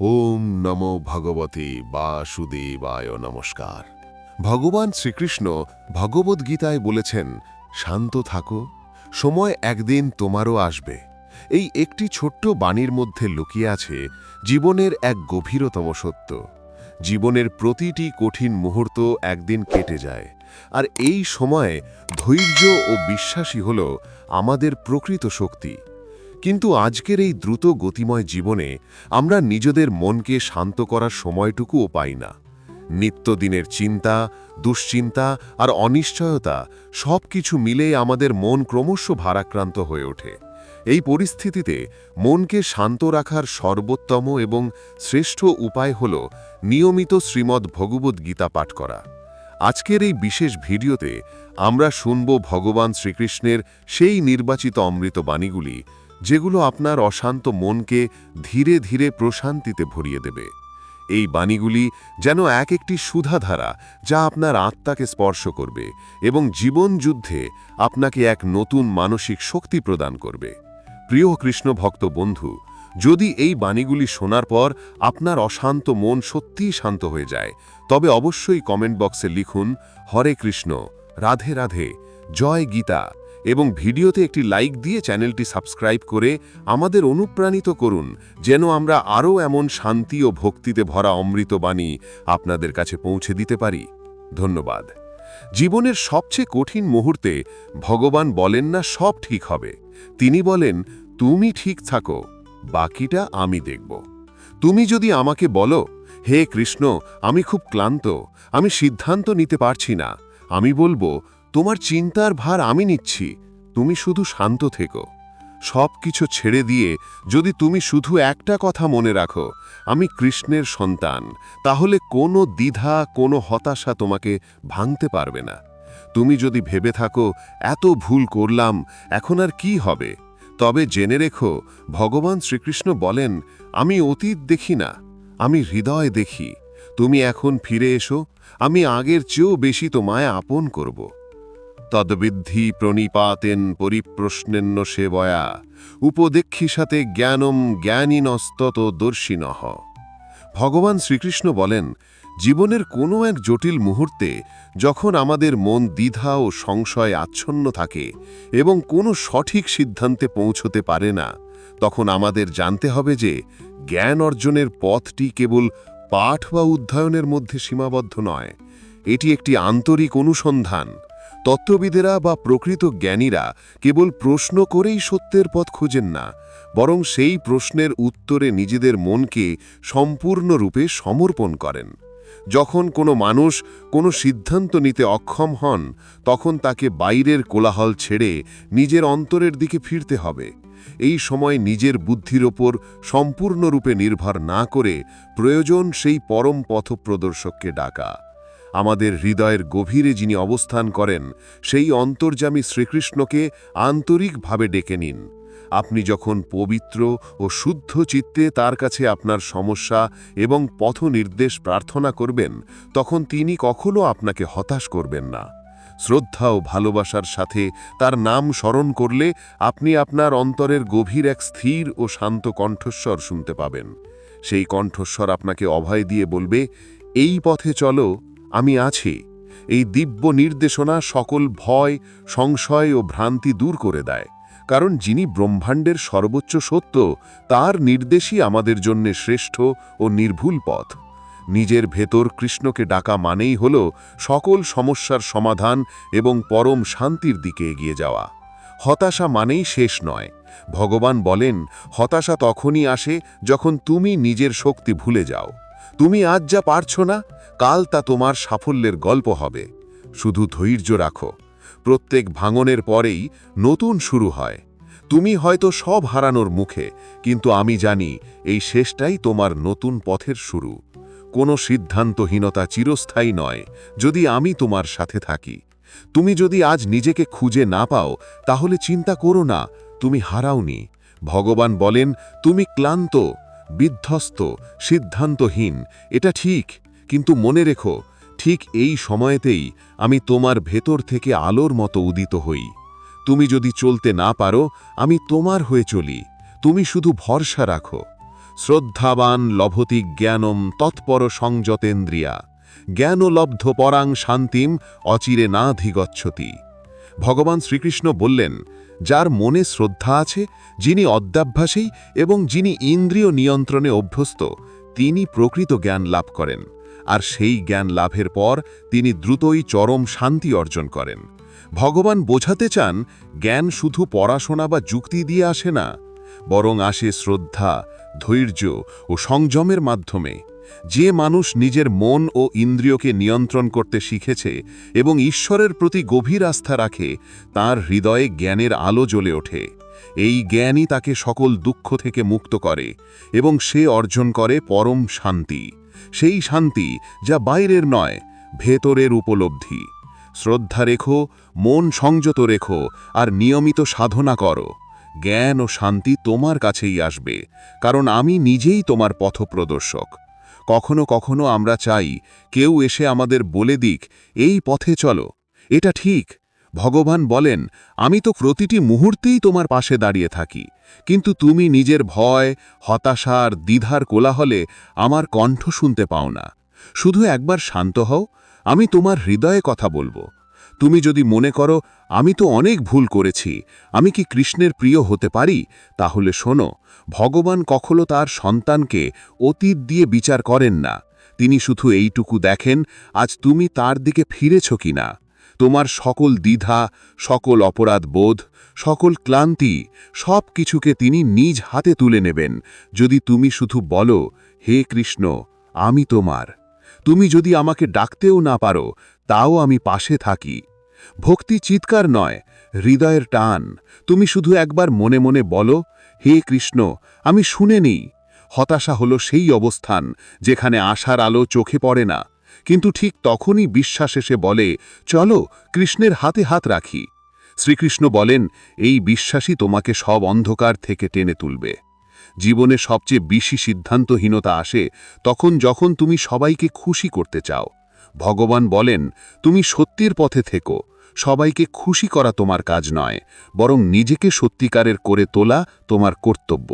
ওম নম ভগবতে বাসুদেবায় নমস্কার। ভগবান শ্রীকৃষ্ণ ভগবদ্গীতায় বলেছেন, শান্ত থাকো, সময় একদিন তোমারও আসবে। এই একটি ছোট্ট বাণীর মধ্যে লুকিয়ে আছে জীবনের এক গভীরতম সত্য। জীবনের প্রতিটি কঠিন মুহূর্ত একদিন কেটে যায়, আর এই সময়ে ধৈর্য ও বিশ্বাসী হল আমাদের প্রকৃত শক্তি। কিন্তু আজকের এই দ্রুত গতিময় জীবনে আমরা নিজেদের মনকে শান্ত করার সময়টুকুও পাই না। নিত্যদিনের চিন্তা, দুশ্চিন্তা আর অনিশ্চয়তা সব কিছু মিলে আমাদের মন ক্রমশ ভারাক্রান্ত হয়ে ওঠে। এই পরিস্থিতিতে মনকে শান্ত রাখার সর্বোত্তম এবং শ্রেষ্ঠ উপায় হল নিয়মিত শ্রীমদ্ ভগবদ্ গীতা পাঠ করা। আজকের এই বিশেষ ভিডিওতে আমরা শুনব ভগবান শ্রীকৃষ্ণের সেই নির্বাচিত অমৃত বাণীগুলি যেগুলো আপনার অশান্ত মনকে ধীরে ধীরে প্রশান্তিতে ভরিয়ে দেবে। এই বাণীগুলি যেন এক একটি সুধাধারা যা আপনার আত্মাকে স্পর্শ করবে এবং জীবন যুদ্ধে আপনাকে এক নতুন মানসিক শক্তি প্রদান করবে। প্রিয় কৃষ্ণ ভক্ত বন্ধু, যদি এই বাণীগুলি শোনার পর আপনার অশান্ত মন সত্যিই শান্ত হয়ে যায়, তবে অবশ্যই কমেন্ট বক্সে লিখুন, হরে কৃষ্ণ, রাধে রাধে, জয় গীতা এবং ভিডিওতে একটি লাইক দিয়ে চ্যানেলটি সাবস্ক্রাইব করে আমাদের অনুপ্রাণিত করুন, যেন আমরা আরও এমন শান্তি ও ভক্তিতে ভরা অমৃত বাণী আপনাদের কাছে পৌঁছে দিতে পারি। ধন্যবাদ। জীবনের সবচেয়ে কঠিন মুহূর্তে ভগবান বলেন না, সব ঠিক হবে। তিনি বলেন, তুমি ঠিক থাকো, বাকিটা আমি দেখব। তুমি যদি আমাকে বলো, হে কৃষ্ণ, আমি খুব ক্লান্ত, আমি সিদ্ধান্ত নিতে পারছি না, আমি বলব তোমার চিন্তার ভার আমি নিচ্ছি, তুমি শুধু শান্ত থেকো। সব কিছু ছেড়ে দিয়ে যদি তুমি শুধু একটা কথা মনে রাখো, আমি কৃষ্ণের সন্তান, তাহলে কোনো দ্বিধা, কোনো হতাশা তোমাকে ভাঙতে পারবে না। তুমি যদি ভেবে থাকো, এত ভুল করলাম, এখন আর কি হবে? তবে জেনে রেখো, ভগবান শ্রীকৃষ্ণ বলেন, আমি অতীত দেখি না, আমি হৃদয় দেখি। তুমি এখন ফিরে এসো, আমি আগের চেয়েও বেশি তোমায় আপন করব। তদ্বিদ্ধি প্রণিপাতেন পরিপ্রশ্নেন্ন সেবয়া উপদেক্ষী সাথে জ্ঞানম জ্ঞানীনস্তত দর্শিনহ ভগবান শ্রীকৃষ্ণ বলেন, জীবনের কোনো এক জটিল মুহূর্তে যখন আমাদের মন দ্বিধা ও সংশয় আচ্ছন্ন থাকে এবং কোনো সঠিক সিদ্ধান্তে পৌঁছতে পারে না, তখন আমাদের জানতে হবে যে জ্ঞান অর্জনের পথটি কেবল পাঠ বা অধ্যয়নের মধ্যে সীমাবদ্ধ নয়, এটি একটি আন্তরিক অনুসন্ধান। তত্ত্ববিদেরা বা প্রকৃত জ্ঞানীরা কেবল প্রশ্ন করেই সত্যের পথ খুঁজেন না, বরং সেই প্রশ্নের উত্তরে নিজেদের মনকে সম্পূর্ণরূপে সমর্পণ করেন। যখন কোনো মানুষ কোনো সিদ্ধান্ত নিতে অক্ষম হন, তখন তাকে বাইরের কোলাহল ছেড়ে নিজের অন্তরের দিকে ফিরতে হবে। এই সময় নিজের বুদ্ধির ওপর সম্পূর্ণরূপে নির্ভর না করে প্রয়োজন সেই পরম পথপ্রদর্শককে ডাকা। আমাদের হৃদয়ের গভীরে যিনি অবস্থান করেন, সেই অন্তর্যামী শ্রীকৃষ্ণকে আন্তরিকভাবে ডেকে নিন। আপনি যখন পবিত্র ও শুদ্ধ চিত্তে তার কাছে আপনার সমস্যা এবং পথ নির্দেশ প্রার্থনা করবেন, তখন তিনি কখনো আপনাকে হতাশ করবেন না। শ্রদ্ধা ও ভালোবাসার সাথে তার নাম স্মরণ করলে আপনি আপনার অন্তরের গভীর এক স্থির ও শান্ত কণ্ঠস্বর শুনতে পাবেন। সেই কণ্ঠস্বর আপনাকে অভয় দিয়ে বলবে, এই পথে চলো আমি আছি। এই দিব্য নির্দেশনা সকল ভয়, সংশয় ও ভ্রান্তি দূর করে দেয়। কারণ যিনি ব্রহ্মাণ্ডের সর্বোচ্চ সত্য, তার নির্দেশই আমাদের জন্যে শ্রেষ্ঠ ও নির্ভুল পথ। নিজের ভেতর কৃষ্ণকে ডাকা মানেই হল সকল সমস্যার সমাধান এবং পরম শান্তির দিকে এগিয়ে যাওয়া। হতাশা মানেই শেষ নয়। ভগবান বলেন, হতাশা তখনই আসে যখন তুমি নিজের শক্তি ভুলে যাও। তুমি আজ যা পারছ না, কাল তা তোমার সাফল্যের গল্প হবে। শুধু ধৈর্য রাখো। প্রত্যেক ভাঙনের পরেই নতুন শুরু হয়। তুমি হয়তো সব হারানোর মুখে, কিন্তু আমি জানি এই শেষটাই তোমার নতুন পথের শুরু। কোনো সিদ্ধান্তহীনতা চিরস্থায়ী নয়, যদি আমি তোমার সাথে থাকি। তুমি যদি আজ নিজেকে খুঁজে না পাও, তাহলে চিন্তা করো না, তুমি হারাওনি। ভগবান বলেন, তুমি ক্লান্ত বিধ্বস্ত, সিদ্ধান্তহীন, এটা ঠিক, কিন্তু মনে রেখো, ঠিক এই সময়েতেই আমি তোমার ভেতর থেকে আলোর মতো উদিত হই। তুমি যদি চলতে না পারো, আমি তোমার হয়ে চলি, তুমি শুধু ভরসা রাখো। শ্রদ্ধাবান লভতি জ্ঞানম তৎপর সংযতেন্দ্রিয়া, জ্ঞানলব্ধ পরাং শান্তিম অচিরে নাধিগচ্ছতি। ভগবান শ্রীকৃষ্ণ বললেন যার মনে শ্রদ্ধা আছে, যিনি অধ্যাভ্যাসী এবং যিনি ইন্দ্রিয় নিয়ন্ত্রণে অভ্যস্ত, তিনি প্রকৃত জ্ঞান লাভ করেন। আর সেই জ্ঞান লাভের পর তিনি দ্রুতই চরম শান্তি অর্জন করেন। ভগবান বোঝাতে চান, জ্ঞান শুধু পড়াশোনা বা যুক্তি দিয়ে আসে না, বরং আসে শ্রদ্ধা, ধৈর্য ও সংযমের মাধ্যমে। যে মানুষ নিজের মন ও ইন্দ্রিয়কে নিয়ন্ত্রণ করতে শিখেছে এবং ঈশ্বরের প্রতি গভীর আস্থা রাখে, তার হৃদয়ে জ্ঞানের আলো জ্বলে ওঠে। এই জ্ঞানই তাকে সকল দুঃখ থেকে মুক্ত করে এবং সে অর্জন করে পরম শান্তি। সেই শান্তি যা বাইরের নয়, ভেতরের উপলব্ধি। শ্রদ্ধা রেখো, মন সংযত রেখো আর নিয়মিত সাধনা করো। জ্ঞান ও শান্তি তোমার কাছেই আসবে, কারণ আমি নিজেই তোমার পথপ্রদর্শক। কখনো কখনো আমরা চাই, কেউ এসে আমাদের বলে দিক, এই পথে চলো। এটা ঠিক। ভগবান বলেন, আমি তো প্রতিটি মুহূর্তেই তোমার পাশে দাঁড়িয়ে থাকি। কিন্তু তুমি নিজের ভয়, হতাশার, দ্বিধার কোলাহলে আমার কণ্ঠ শুনতে পাও না। শুধু একবার শান্ত হও, আমি তোমার হৃদয়ে কথা বলব। তুমি যদি মনে করো, আমি তো অনেক ভুল করেছি, আমি কি কৃষ্ণের প্রিয় হতে পারি? তাহলে শোনো, ভগবান কখনো তার সন্তানকে অতীত দিয়ে বিচার করেন না। তিনি শুধু এইটুকু দেখেন, আজ তুমি তার দিকে ফিরেছ কিনা? তোমার সকল দ্বিধা, সকল অপরাধ বোধ, সকল ক্লান্তি সব কিছুকে তিনি নিজ হাতে তুলে নেবেন। যদি তুমি শুধু বলো, হে কৃষ্ণ, আমি তোমার। তুমি যদি আমাকে ডাকতেও না পারো তাও আমি পাশে থাকি। ভক্তি চিৎকার নয়, হৃদয়ের টান। তুমি শুধু একবার মনে মনে বলো, হে কৃষ্ণ, আমি শুনে নিই। হতাশা হলো সেই অবস্থান যেখানে আশার আলো চোখে পড়ে না। কিন্তু ঠিক তখনই বিশ্বাস এসে বলে, চলো, কৃষ্ণের হাতে হাত রাখি। শ্রীকৃষ্ণ বলেন, এই বিশ্বাসই তোমাকে সব অন্ধকার থেকে টেনে তুলবে। জীবনে সবচেয়ে বেশি সিদ্ধান্তহীনতা আসে তখন যখন তুমি সবাইকে খুশি করতে চাও। ভগবান বলেন, তুমি সত্যির পথে থেকো। সবাইকে খুশি করা তোমার কাজ নয়, বরং নিজেকে সত্যিকারের করে তোলা তোমার কর্তব্য।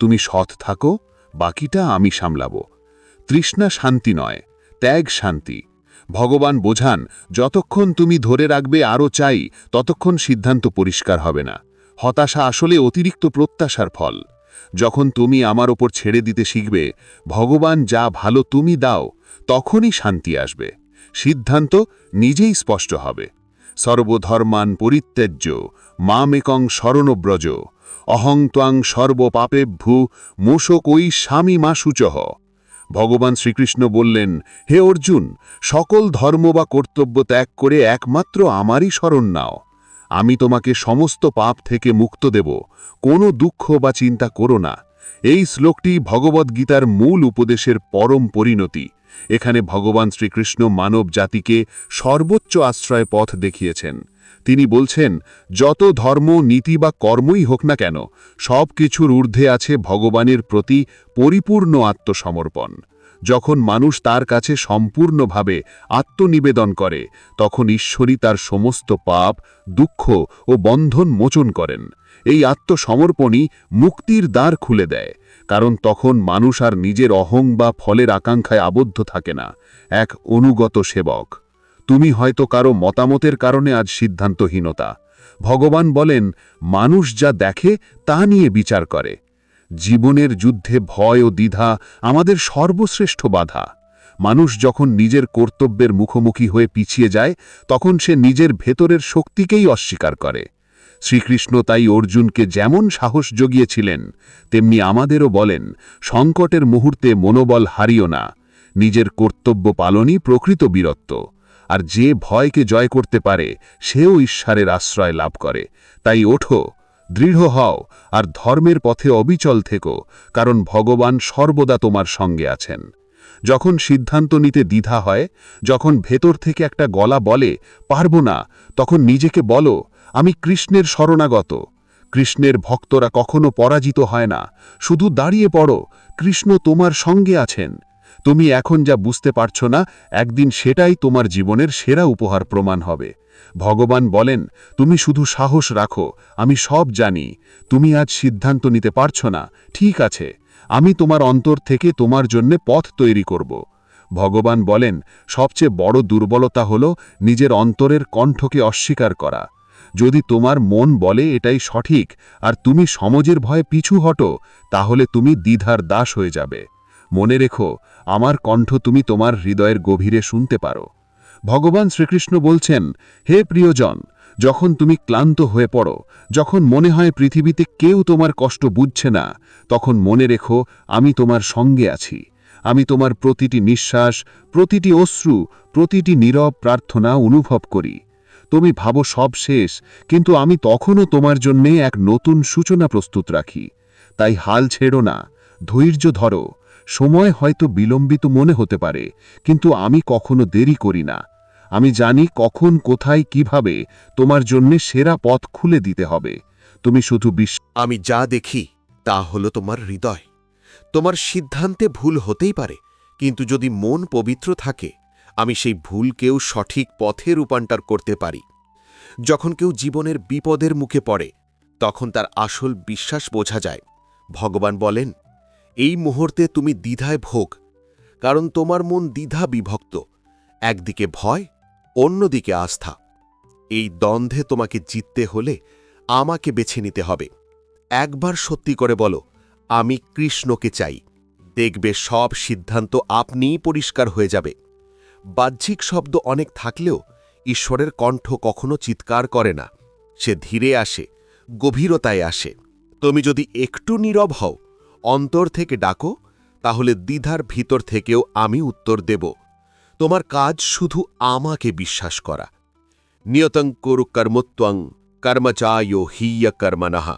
তুমি সৎ থাকো, বাকিটা আমি সামলাব। তৃষ্ণা শান্তি নয়, ত্যাগ শান্তি। ভগবান বোঝান, যতক্ষণ তুমি ধরে রাখবে আরও চাই, ততক্ষণ সিদ্ধান্ত পরিষ্কার হবে না। হতাশা আসলে অতিরিক্ত প্রত্যাশার ফল। যখন তুমি আমার ওপর ছেড়ে দিতে শিখবে, ভগবান যা ভালো তুমি দাও তখনই শান্তি আসবে। সিদ্ধান্ত নিজেই স্পষ্ট হবে। সর্বধর্মান পরিত্যাজ্য, মামেকং শরণব্রজ, অহং ত্বাং সর্বপাপেভ্যু মোশকই স্বামী মা সূচহ ভগবান শ্রীকৃষ্ণ বললেন, হে অর্জুন, সকল ধর্ম বা কর্তব্য ত্যাগ করে একমাত্র আমারই শরণ নাও। আমি তোমাকে সমস্ত পাপ থেকে মুক্ত দেব, কোনো দুঃখ বা চিন্তা করো না। এই শ্লোকটি ভগবদ্গীতার মূল উপদেশের পরম পরিণতি। এখানে ভগবান শ্রীকৃষ্ণ মানব জাতিকে সর্বোচ্চ আশ্রয় পথ দেখিয়েছেন। তিনি বলছেন, যত ধর্ম, নীতি বা কর্মই হোক না কেন, সব কিছুর ঊর্ধ্বে আছে ভগবানের প্রতি পরিপূর্ণ আত্মসমর্পণ। যখন মানুষ তার কাছে সম্পূর্ণভাবে আত্মনিবেদন করে, তখন ঈশ্বরই তার সমস্ত পাপ, দুঃখ ও বন্ধন মোচন করেন। এই আত্মসমর্পণই মুক্তির দ্বার খুলে দেয়, কারণ তখন মানুষ আর নিজের অহং বা ফলের আকাঙ্ক্ষায় আবদ্ধ থাকে না, এক অনুগত সেবক। তুমি হয়তো কারও মতামতের কারণে আজ সিদ্ধান্তহীনতা। ভগবান বলেন, মানুষ যা দেখে তা নিয়ে বিচার করে। জীবনের যুদ্ধে ভয় ও দ্বিধা আমাদের সর্বশ্রেষ্ঠ বাধা। মানুষ যখন নিজের কর্তব্যের মুখোমুখি হয়ে পিছিয়ে যায়, তখন সে নিজের ভেতরের শক্তিকেই অস্বীকার করে। শ্রীকৃষ্ণ তাই অর্জুনকে যেমন সাহস জগিয়েছিলেন, তেমনি আমাদেরও বলেন, সংকটের মুহূর্তে মনোবল হারিও না। নিজের কর্তব্য পালনই প্রকৃত বীরত্ব। আর যে ভয়কে জয় করতে পারে, সেও ঈশ্বরের আশ্রয় লাভ করে। তাই ওঠো, দৃঢ় হও, আর ধর্মের পথে অবিচল থেকো, কারণ ভগবান সর্বদা তোমার সঙ্গে আছেন। যখন সিদ্ধান্ত নিতে দ্বিধা হয়, যখন ভেতর থেকে একটা গলা বলে, পারব না তখন নিজেকে বলো আমি কৃষ্ণের শরণাগত। কৃষ্ণের ভক্তরা কখনো পরাজিত হয় না। শুধু দাঁড়িয়ে পড়ো, কৃষ্ণ তোমার সঙ্গে আছেন। তুমি এখন যা বুঝতে পারছ না, একদিন সেটাই তোমার জীবনের সেরা উপহার প্রমাণ হবে। ভগবান বলেন, তুমি শুধু সাহস রাখো, আমি সব জানি। তুমি আজ সিদ্ধান্ত নিতে পারছ না, ঠিক আছে। আমি তোমার অন্তর থেকে তোমার জন্য পথ তৈরি করব। ভগবান বলেন, সবচেয়ে বড় দুর্বলতা হল নিজের অন্তরের কণ্ঠকে অস্বীকার করা। যদি তোমার মন বলে এটাই সঠিক আর তুমি সমাজের ভয়ে পিছু হটো, তাহলে তুমি দ্বিধার দাস হয়ে যাবে। মনে রেখো, আমার কণ্ঠ তুমি তোমার হৃদয়ের গভীরে শুনতে পারো। ভগবান শ্রীকৃষ্ণ বলছেন, হে প্রিয়জন, যখন তুমি ক্লান্ত হয়ে পড়ো, যখন মনে হয় পৃথিবীতে কেউ তোমার কষ্ট বুঝছে না, তখন মনে রেখো, আমি তোমার সঙ্গে আছি। আমি তোমার প্রতিটি নিঃশ্বাস, প্রতিটি অশ্রু, প্রতিটি নীরব প্রার্থনা অনুভব করি। তুমি ভাবো সব শেষ, কিন্তু আমি তখনও তোমার জন্যে এক নতুন সূচনা প্রস্তুত রাখি। তাই হাল ছেড়ো না, ধৈর্য ধরো। সময় হয়তো বিলম্বিত মনে হতে পারে, কিন্তু আমি কখনো দেরি করি না। আমি জানি কখন, কোথায়, কীভাবে তোমার জন্যে সেরা পথ খুলে দিতে হবে। তুমি শুধু বিশ্ব আমি যা দেখি, তা হলো তোমার হৃদয়। তোমার সিদ্ধান্তে ভুল হতেই পারে, কিন্তু যদি মন পবিত্র থাকে আমি সেই ভুলকেও সঠিক পথে রূপান্তর করতে পারি। যখন কেউ জীবনের বিপদের মুখে পড়ে, তখন তার আসল বিশ্বাস বোঝা যায়। ভগবান বলেন, এই মুহূর্তে তুমি দ্বিধায় ভোগ, কারণ তোমার মন দ্বিধা বিভক্ত, একদিকে ভয়, অন্যদিকে আস্থা। এই দ্বন্দ্বে তোমাকে জিততে হলে আমাকে বেছে নিতে হবে। একবার সত্যি করে বলো, আমি কৃষ্ণকে চাই। দেখবে সব সিদ্ধান্ত আপনিই পরিষ্কার হয়ে যাবে। বাহ্যিক শব্দ অনেক থাকলেও ঈশ্বরের কণ্ঠ কখনো চিৎকার করে না। সে ধীরে আসে, গভীরতায় আসে। তুমি যদি একটু নীরব হও, অন্তর থেকে ডাকো, তাহলে দ্বিধার ভিতর থেকেও আমি উত্তর দেব। তোমার কাজ শুধু আমাকে বিশ্বাস করা। নিয়তং কুরু কর্মত্বং কর্মচায়ো হিয় কর্মণঃ।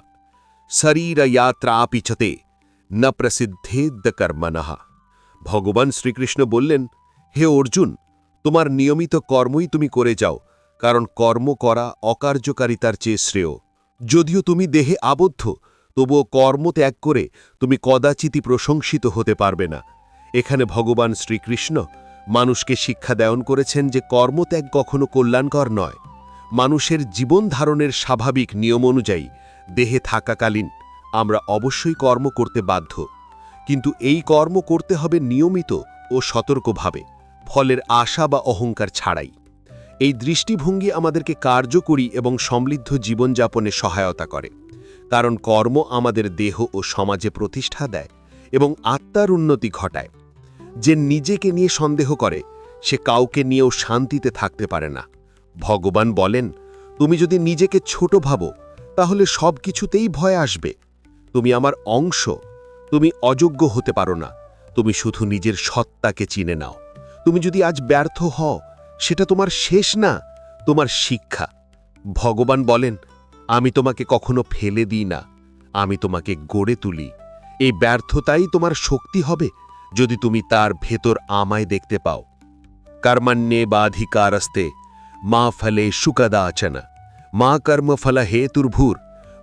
শরীরযাত্রাপিচতে ন প্রসিদ্ধেদ্য কর্মণঃ। ভগবান শ্রীকৃষ্ণ বললেন হে অর্জুন, তোমার নিয়মিত কর্মই তুমি করে যাও, কারণ কর্ম করা অকার্যকারিতার চেয়ে শ্রেয়। যদিও তুমি দেহে আবদ্ধ, তবুও কর্ম ত্যাগ করে তুমি কদাচিতই প্রশংসিত হতে পারবে না। এখানে ভগবান শ্রীকৃষ্ণ মানুষকে শিক্ষা দেয়ন করেছেন যে কর্মত্যাগ কখনো কল্যাণকর নয়। মানুষের জীবন ধারণের স্বাভাবিক নিয়ম অনুযায়ী দেহে থাকাকালীন আমরা অবশ্যই কর্ম করতে বাধ্য। কিন্তু এই কর্ম করতে হবে নিয়মিত ও সতর্কভাবে। ফলের আশা বা অহংকার ছাড়াই। এই দৃষ্টিভঙ্গি আমাদেরকে কার্যকরী এবং সমৃদ্ধ জীবনযাপনে সহায়তা করে। কারণ কর্ম আমাদের দেহ ও সমাজে প্রতিষ্ঠা দেয় এবং আত্মার উন্নতি ঘটায়। যে নিজেকে নিয়ে সন্দেহ করে, সে কাউকে নিয়েও শান্তিতে থাকতে পারে না। ভগবান বলেন, তুমি যদি নিজেকে ছোট ভাবো, তাহলে সব কিছুতেই ভয় আসবে। তুমি আমার অংশ, তুমি অযোগ্য হতে পারো না। তুমি শুধু নিজের সত্তাকে চিনে নাও। তুমি যদি আজ ব্যর্থ হও, সেটা তোমার শেষ না, তোমার শিক্ষা। ভগবান বলেন, আমি তোমাকে কখনো ফেলে দিই না, আমি তোমাকে গড়ে তুলি। এই ব্যর্থতাই তোমার শক্তি হবে যদি তুমি তার ভেতর আমায় দেখতে পাও। কর্মণ্যে বাধিকারস্তে, মা ফলে সুকদাচন মা কর্মফল হেতুর্ভূর,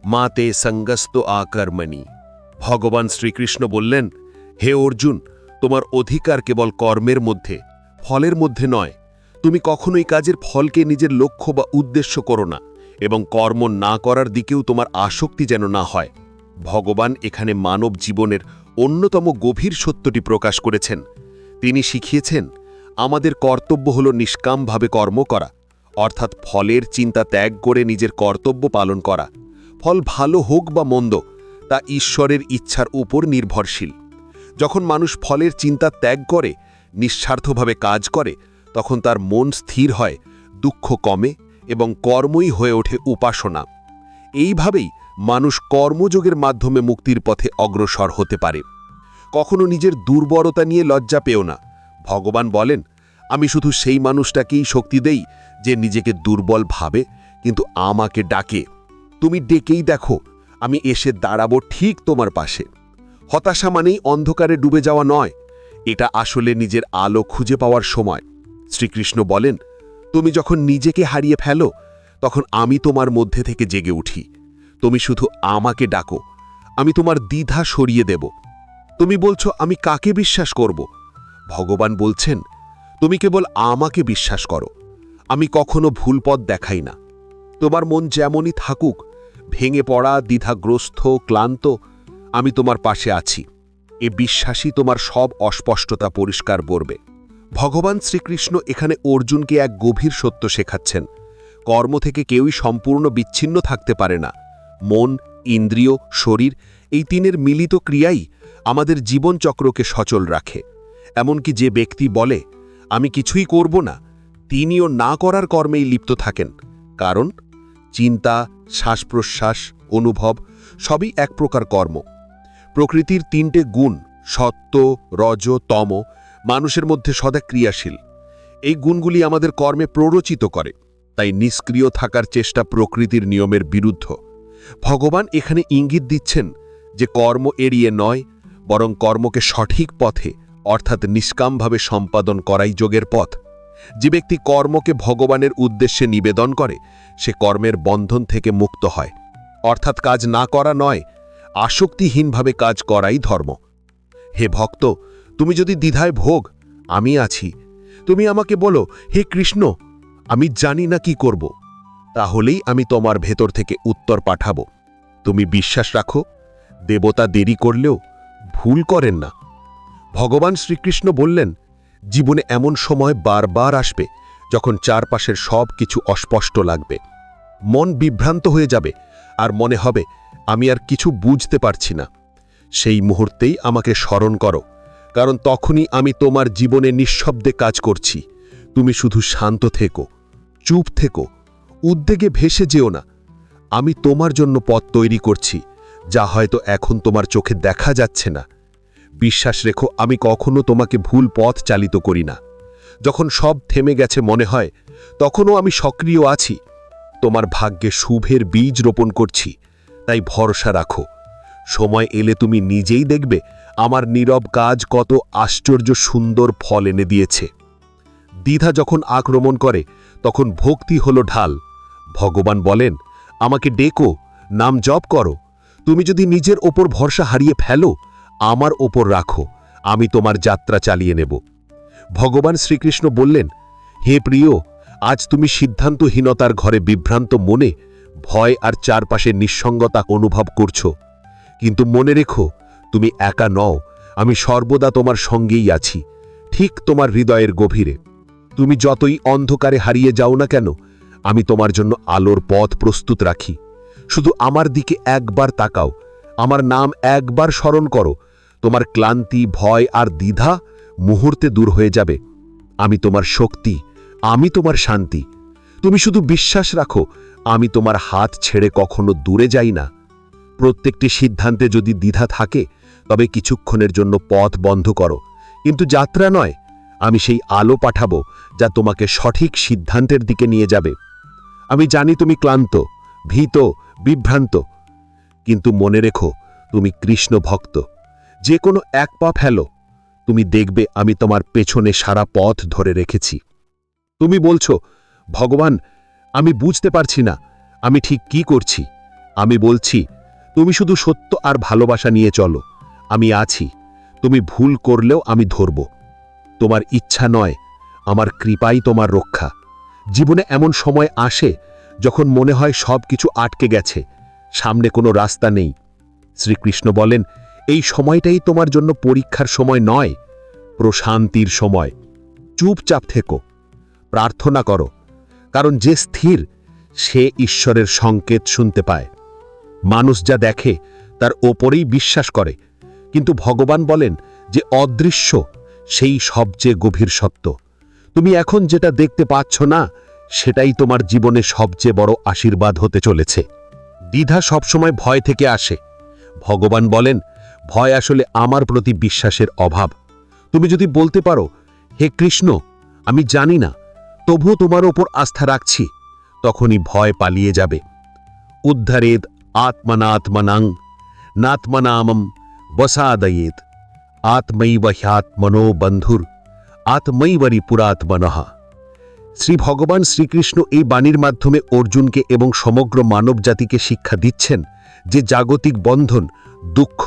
মা তে সঙ্গস্ত আকর্মণি। ভগবান শ্রীকৃষ্ণ বললেন, হে অর্জুন, তোমার অধিকার কেবল কর্মের মধ্যে ফলের মধ্যে নয়, তুমি কখনোই কাজের ফলকে নিজের লক্ষ্য বা উদ্দেশ্য করো না এবং কর্ম না করার দিকেও তোমার আসক্তি যেন না হয়। ভগবান এখানে মানব জীবনের অন্যতম গভীর সত্যটি প্রকাশ করেছেন। তিনি শিখিয়েছেন, আমাদের কর্তব্য হল নিষ্কামভাবে কর্ম করা, অর্থাৎ ফলের চিন্তা ত্যাগ করে নিজের কর্তব্য পালন করা। ফল ভালো হোক বা মন্দ, তা ঈশ্বরের ইচ্ছার উপর নির্ভরশীল। যখন মানুষ ফলের চিন্তা ত্যাগ করে নিঃস্বার্থভাবে কাজ করে, তখন তার মন স্থির হয়, দুঃখ কমে এবং কর্মই হয়ে ওঠে উপাসনা। এইভাবেই মানুষ কর্মযোগের মাধ্যমে মুক্তির পথে অগ্রসর হতে পারে। কখনো নিজের দুর্বলতা নিয়ে লজ্জা পেও না। ভগবান বলেন, আমি শুধু সেই মানুষটাকেই শক্তি দেই যে নিজেকে দুর্বল ভাবে, কিন্তু আমাকে ডাকে। তুমি ডেকেই দেখো, আমি এসে দাঁড়াবো ঠিক তোমার পাশে। হতাশা মানেই অন্ধকারে ডুবে যাওয়া নয় এটা আসলে নিজের আলো খুঁজে পাওয়ার সময়। শ্রীকৃষ্ণ বলেন, তুমি যখন নিজেকে হারিয়ে ফেলো, তখন আমি তোমার মধ্যে থেকে জেগে উঠি। তুমি শুধু আমাকে ডাকো। আমি তোমার দ্বিধা সরিয়ে দেব। তুমি বলছো, আমি কাকে বিশ্বাস করব? ভগবান বলছেন, তুমি কেবল আমাকে বিশ্বাস করো। আমি কখনো ভুল পথ দেখাই না। তোমার মন যেমনই থাকুক, ভেঙে পড়া, দ্বিধাগ্রস্ত, ক্লান্ত, আমি তোমার পাশে আছি। এ বিশ্বাসই তোমার সব অস্পষ্টতা পরিষ্কার করবে। ভগবান শ্রীকৃষ্ণ এখানে অর্জুনকে এক গভীর সত্য শেখাচ্ছেন। কর্ম থেকে কেউই সম্পূর্ণ বিচ্ছিন্ন থাকতে পারে না। মন, ইন্দ্রিয়, শরীর এই তিনের মিলিত ক্রিয়াই আমাদের জীবনচক্রকে সচল রাখে। এমনকি যে ব্যক্তি বলে, আমি কিছুই করব না তিনিও না করার কর্মেই লিপ্ত থাকেন। কারণ, চিন্তা শ্বাস প্রশ্বাস অনুভব সবই এক প্রকার কর্ম। প্রকৃতির তিনটে গুণ, সত্য, রজ, তম, মানুষের মধ্যে সদা ক্রিয়াশীল। এই গুণগুলি আমাদের কর্মে প্ররোচিত করে, তাই নিষ্ক্রিয় থাকার চেষ্টা প্রকৃতির নিয়মের বিরুদ্ধ। ভগবান এখানে ইঙ্গিত দিচ্ছেন যে কর্ম এড়িয়ে নয়, বরং কর্মকে সঠিক পথে, অর্থাৎ নিষ্কামভাবে সম্পাদন করাই যোগের পথ। যে ব্যক্তি কর্মকে ভগবানের উদ্দেশ্যে নিবেদন করে, সে কর্মের বন্ধন থেকে মুক্ত হয়। অর্থাৎ কাজ না করা নয় আসক্তিহীনভাবে কাজ করাই ধর্ম। হে ভক্ত, তুমি যদি দ্বিধায় ভোগ, আমি আছি। তুমি আমাকে বলো, হে কৃষ্ণ, আমি জানি না কি করব। তাহলেই আমি তোমার ভেতর থেকে উত্তর পাঠাবো। তুমি বিশ্বাস রাখো, দেবতা দেরি করলেও ভুল করেন না। ভগবান শ্রীকৃষ্ণ বললেন, জীবনে এমন সময় বারবার আসবে, যখন চারপাশের সব কিছু অস্পষ্ট লাগবে। মন বিভ্রান্ত হয়ে যাবে, আর মনে হবে আমি আর কিছু বুঝতে পারছি না। সেই মুহূর্তেই আমাকে স্মরণ করো, কারণ তখনই আমি তোমার জীবনে নিঃশব্দে কাজ করছি। তুমি শুধু শান্ত থেকো, চুপ থেকো, উদ্বেগে ভেসে যেও না। আমি তোমার জন্য পথ তৈরি করছি, যা হয়তো এখন তোমার চোখে দেখা যাচ্ছে না। বিশ্বাস রেখো, আমি কখনো তোমাকে ভুল পথ চালিত করি না। যখন সব থেমে গেছে মনে হয়, তখনও আমি সক্রিয় আছি। তোমার ভাগ্যে শুভের বীজ রোপণ করছি তাই ভরসা রাখো। সময় এলে তুমি নিজেই দেখবে আমার নীরব কাজ কত আশ্চর্য সুন্দর ফল এনে দিয়েছে। দ্বিধা যখন আক্রমণ করে, তখন ভক্তি হলো ঢাল। ভগবান বলেন, আমাকে ডেকো, নাম জপ করো। তুমি যদি নিজের ওপর ভরসা হারিয়ে ফেলো, আমার ওপর রাখো। আমি তোমার যাত্রা চালিয়ে নেব। ভগবান শ্রীকৃষ্ণ বললেন, হে প্রিয়, আজ তুমি সিদ্ধান্তহীনতার ঘরে বিভ্রান্ত মনে ভয় আর চারপাশে নিঃসঙ্গতা অনুভব করছ। কিন্তু মনে রেখো, তুমি একা নও, আমি সর্বদা তোমার সঙ্গেই আছি, ঠিক তোমার হৃদয়ের গভীরে। তুমি যতই অন্ধকারে হারিয়ে যাও না কেন, আমি তোমার জন্য আলোর পথ প্রস্তুত রাখি। শুধু আমার দিকে একবার তাকাও, আমার নাম একবার স্মরণ করো, তোমার ক্লান্তি, ভয় আর দ্বিধা মুহূর্তে দূর হয়ে যাবে। আমি তোমার শক্তি, আমি তোমার শান্তি। তুমি শুধু বিশ্বাস রাখো আমি তোমার হাত ছেড়ে কখনো দূরে যাই না। প্রত্যেকটি সিদ্ধান্তে যদি দ্বিধা থাকে, তবে কিছুক্ষণের জন্য পথ বন্ধ করো। কিন্তু যাত্রা নয়, আমি সেই আলো পাঠাবো যা তোমাকে সঠিক সিদ্ধান্তের দিকে নিয়ে যাবে। আমি জানি তুমি ক্লান্ত, ভীত, বিভ্রান্ত। কিন্তু মনে রেখো, তুমি কৃষ্ণ ভক্ত। যে কোনো এক পা ফেলো। তুমি দেখবে আমি তোমার পেছনে সারা পথ ধরে রেখেছি। তুমি বলছো, ভগবান আমি বুঝতে পারছি না। আমি ঠিক কি করছি? আমি বলছি, তুমি শুধু সত্য আর ভালোবাসা নিয়ে চলো। আমি আছি। তুমি ভুল করলেও আমি ধরব। তোমার ইচ্ছা নয়, আমার কৃপাই তোমার রক্ষা। জীবনে এমন সময় আসে যখন মনে হয় সব কিছু আটকে গেছে, সামনে কোনো রাস্তা নেই। শ্রীকৃষ্ণ বলেন, এই সময়টাই তোমার জন্য পরীক্ষার সময় নয়, প্রশান্তির সময়। চুপচাপ থেকো, প্রার্থনা করো। কারণ যে স্থির, সে ঈশ্বরের সংকেত শুনতে পায়। মানুষ যা দেখে, তার ওপরেই বিশ্বাস করে। কিন্তু ভগবান বলেন যে অদৃশ্য, সেই সবচেয়ে গভীর সত্য। তুমি এখন যেটা দেখতে পাচ্ছ না, সেটাই তোমার জীবনে সবচেয়ে বড় আশীর্বাদ হতে চলেছে। দ্বিধা সবসময় ভয় থেকে আসে। ভগবান বলেন, ভয় আসলে আমার প্রতি বিশ্বাসের অভাব। তুমি যদি বলতে পারো, হে কৃষ্ণ, আমি জানি না তবুও তোমার ওপর আস্থা রাখছি। তখনই ভয় পালিয়ে যাবে। উদ্ধারেদ আত্মনাত্মনাং নাত্মনামম বসাদয়েত। আত্মৈব হ্যাত্মনো বন্ধুর আত্মৈবরি পুরাত্মনঃ। শ্রী ভগবান শ্রীকৃষ্ণ এই বাণীর মাধ্যমে অর্জুনকে এবং সমগ্র মানবজাতিকে শিক্ষা দিচ্ছেন যে জাগতিক বন্ধন, দুঃখ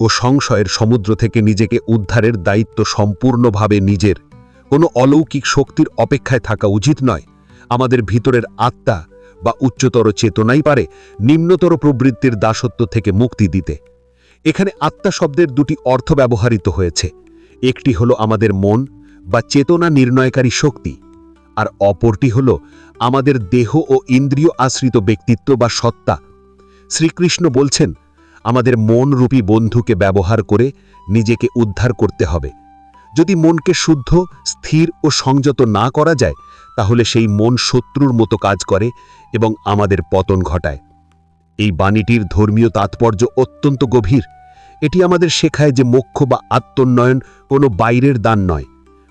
ও সংশয়ের সমুদ্র থেকে নিজেকে উদ্ধারের দায়িত্ব সম্পূর্ণভাবে নিজের। কোনো অলৌকিক শক্তির অপেক্ষায় থাকা উচিত নয়। আমাদের ভিতরের আত্মা বা উচ্চতর চেতনাই পারে নিম্নতর প্রবৃত্তির দাসত্ব থেকে মুক্তি দিতে। এখানে আত্মা শব্দের দুটি অর্থ ব্যবহৃত হয়েছে। একটি হলো আমাদের মন বা চেতনা নির্ণয়কারী শক্তি, আর অপরটি হলো আমাদের দেহ ও ইন্দ্রিয় আশ্রিত ব্যক্তিত্ব বা সত্তা। শ্রীকৃষ্ণ বলছেন, আমাদের মনরূপী বন্ধুকে ব্যবহার করে নিজেকে উদ্ধার করতে হবে। যদি মনকে শুদ্ধ, স্থির ও সংযত না করা যায়, তাহলে সেই মন শত্রুর মতো কাজ করে এবং আমাদের পতন ঘটায়। এই বাণীটির ধর্মীয় তাৎপর্য অত্যন্ত গভীর। এটি আমাদের শেখায় যে মোক্ষ বা আত্মোন্নয়ন কোনো বাইরের দান নয়,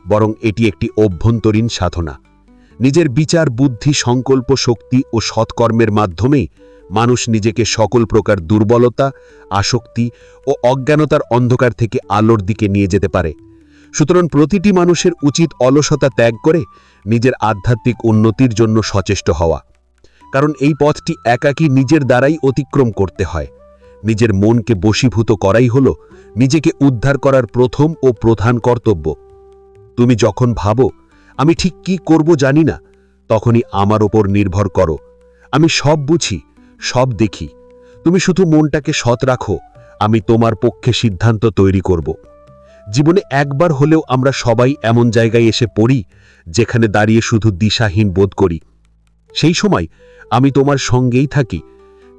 বরং এটি একটি অভ্যন্তরীণ সাধনা। নিজের বিচার, বুদ্ধি, সংকল্প, শক্তি ও সৎকর্মের মাধ্যমেই মানুষ নিজেকে সকল প্রকার দুর্বলতা, আসক্তি ও অজ্ঞানতার অন্ধকার থেকে আলোর দিকে নিয়ে যেতে পারে। সুতরাং প্রতিটি মানুষের উচিত অলসতা ত্যাগ করে নিজের আধ্যাত্মিক উন্নতির জন্য সচেষ্ট হওয়া। কারণ এই পথটি একাকী নিজের দ্বারাই অতিক্রম করতে হয়। নিজের মনকে বশীভূত করাই হল নিজেকে উদ্ধার করার প্রথম ও প্রধান কর্তব্য। তুমি যখন ভাবো, আমি ঠিক কি করব জানি না তখনই আমার ওপর নির্ভর করো। আমি সব বুঝি, সব দেখি। তুমি শুধু মনটাকে সৎ রাখো, আমি তোমার পক্ষে সিদ্ধান্ত তৈরি করব। জীবনে একবার হলেও আমরা সবাই এমন জায়গায় এসে পড়ি যেখানে দাঁড়িয়ে শুধু দিশাহীন বোধ করি। সেই সময় আমি তোমার সঙ্গেই থাকি।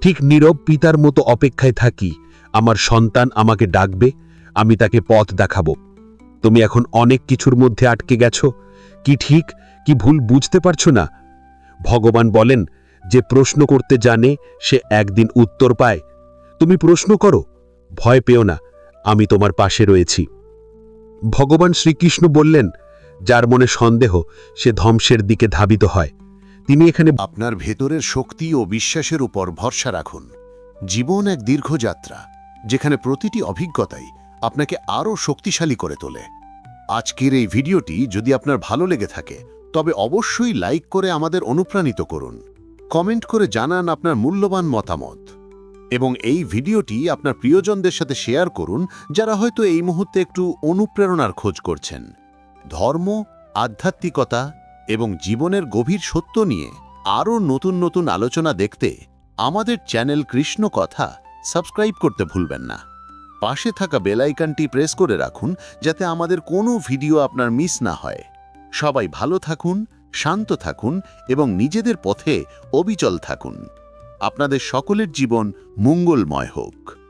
ঠিক নীরব পিতার মতো অপেক্ষায় থাকি। আমার সন্তান আমাকে ডাকবে, আমি তাকে পথ দেখাবো। তুমি এখন অনেক কিছুর মধ্যে আটকে গেছো। কি ঠিক, কি ভুল বুঝতে পারছ না? ভগবান বলেন, যে প্রশ্ন করতে জানে, সে একদিন উত্তর পায়। তুমি প্রশ্ন করো, ভয় পেও না, আমি তোমার পাশে রয়েছি। ভগবান শ্রীকৃষ্ণ বললেন, যার মনে সন্দেহ, সে ধ্বংসের দিকে ধাবিত হয়। তিনি এখানে আপনার ভেতরের শক্তি ও বিশ্বাসের উপর ভরসা রাখুন। জীবন এক দীর্ঘ যাত্রা, যেখানে প্রতিটি অভিজ্ঞতাই আপনাকে আরও শক্তিশালী করে তোলে। আজকের এই ভিডিওটি যদি আপনার ভালো লেগে থাকে, তবে অবশ্যই লাইক করে আমাদের অনুপ্রাণিত করুন। কমেন্ট করে জানান আপনার মূল্যবান মতামত। এবং এই ভিডিওটি আপনার প্রিয়জনদের সাথে শেয়ার করুন যারা হয়তো এই মুহূর্তে একটু অনুপ্রেরণার খোঁজ করছেন। ধর্ম, আধ্যাত্মিকতা এবং জীবনের গভীর সত্য নিয়ে আরও নতুন নতুন আলোচনা দেখতে আমাদের চ্যানেল কৃষ্ণ কথা সাবস্ক্রাইব করতে ভুলবেন না। পাশে থাকা বেল আইকনটি প্রেস করে রাখুন যাতে আমাদের কোনো ভিডিও আপনার মিস না হয়। সবাই ভালো থাকুন, শান্ত থাকুন এবং নিজেদের পথে অবিচল থাকুন। আপনাদের সকলের জীবন মঙ্গলময় হোক।